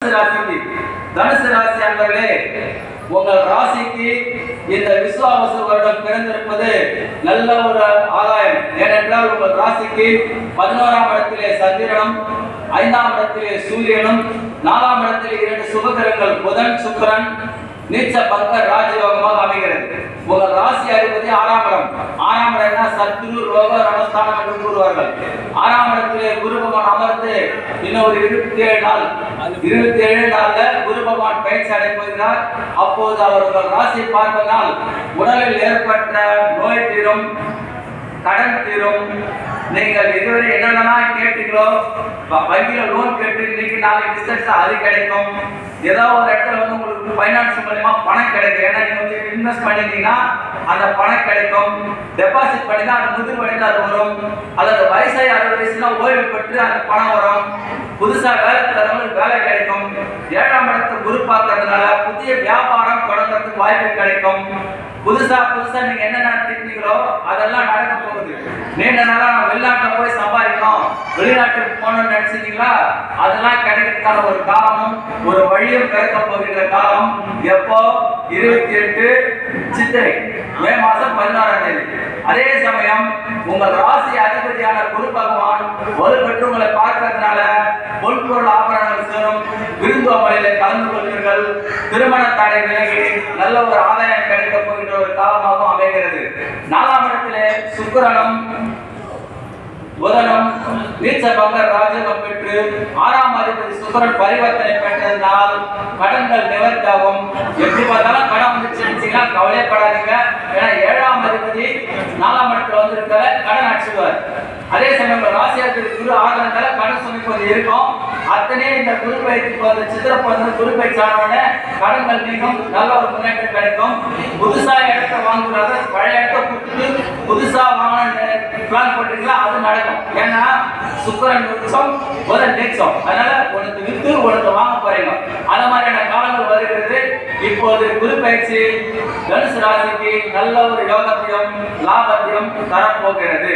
தனுசு ராசிக்கு தனுசு ராசி அன்பர்களே உங்கள் ராசிக்கு இந்த விசுவாவசு வருடம் பிறந்திருப்பது நல்ல ஒரு ஆதாயம். ஏனென்றால் உங்கள் ராசிக்கு பதினோராம் இடத்திலே சந்திரனும் ஐந்தாம் இடத்திலே சூரியனும் நாலாம் இடத்திலே இரண்டு சுபகிரங்கள் புதன் சுக்கிரன் நீச்ச பங்க ராஜயோகமாக அமைகிறது. உங்கள் ராசி அறிவது ஆறாம் இடம். ஆறாம் இடம்னா சத்ரு ரோக ரணஸ்தானம் என்று கூறுவார்கள். ஆறாம் இடத்திலே குரு இன்னும் ஒரு இருபத்தி ஏழு நாள். இருபத்தி ஏழு நாள்ல குரு பகவான் பயிற்சி அடைப்போகிறார் அப்போது அவர்கள் ராசி ராசியை பார்ப்பதால் உடலில் ஏற்பட்ட நோய் தீரும் கடன் தீரும். நீங்கள் இதுவரை என்னென்னலாம் கேட்டீங்களோ வ- வங்கியில லோன் கேட்டு இன்னைக்கு நாளைக்கு பிசினஸ் அது கிடைக்கும். ஏதோ ஒரு இடத்துல வந்து உங்களுக்கு ஃபைனான்ஸ் மூலயமா பணம் கிடைக்கும். ஏன்னா நீங்கள் வந்து இன்வெஸ்ட் பண்ணிட்டீங்கன்னா அந்த பணம் கிடைக்கும். டெபாசிட் பண்ணி அந்த முதிர் வழிந்து அது வரும். வயசாகி அறுபது வயசுல ஓய்வு பெற்று அந்த பணம் வரும். புதுசா வேலை தரவங்களுக்கு வேலை கிடைக்கும். ஏழாம் இடத்தை குரு பார்க்கறதுனால புதிய வியாபாரம் தொடங்குறதுக்கு வாய்ப்பு கிடைக்கும். புதுசா புதுசா நீங்க என்னென்ன திட்டீங்களோ அதெல்லாம் நடக்க போகுது. நீண்ட நாளா நான் வெளிநாட்டுல போய் சம்பாதிக்கணும். வெளிநாட்டுக்கு போகணும்னு நினைச்சிருக்கீங்களா அதெல்லாம் கிடைக்கிறதுக்கான ஒரு காலமும் ஒரு வழியும் பிறக்க போகின்ற காலம் எப்போ? இருபத்தி எட்டு சித்திரை மே மாதம் பதினாறாம் தேதி. அதே சமயம் உங்கள் ராசி அதிபதியான குரு பகவான் வலுப்பெற்று உங்களை பார்க்கறதுனால பொன்பொருள் ஆபரணங்கள் சேரும். விருந்தோம்பலிலே கலந்து கொள்வீர்கள். திருமண தடை விலகி நல்ல ஒரு ஆதாயம் கிடைக்க போகின்ற ஒரு காலமாகவும் அமைகிறது. நாலாம் இடத்திலே சுக்கரனும் புதனும் நீச்ச பங்கர் ராஜகம் பெற்று ஆறாம் அதிபதி சுக்கரன் பரிவர்த்தனை பெற்றதனால் கடன்கள் நிவர்த்தாகும். எப்படி பார்த்தாலும் கடன் வந்துச்சுன்னா கவலைப்படாதீங்க. ஏன்னா ஏழாம் அதிபதி நாலாம் இடத்துல வந்திருக்கிற கடன் அடிச்சுடுவார். அதே சமயம் உங்க குரு ஆகிறதால கடன் சுமை கொஞ்சம் இருக்கும். அத்தனையே இந்த குரு பயிற்சி வந்து சித்திர பிறந்த குரு பயிற்சி ஆனவுடனே கடன்கள் நீங்கும் நல்ல ஒரு முன்னேற்றம் கிடைக்கும். புதுசா இடத்த வாங்குறாங்க பழைய இடத்த கொடுத்துட்டு புதுசா வாங்கின பிளான் போட்டீங்களா அது நடக்கும். சுக்கரன் உச்சம் புதன் நீச்சம் அதனால உனக்கு வித்து உனக்கு வாங்க போறீங்க அந்த மாதிரியான காலங்கள் வருகிறது. இப்போது குருப்பயிற்சி தனுசு ராசிக்கு நல்ல ஒரு யோகத்தையும் லாபத்தையும் தரப்போகிறது.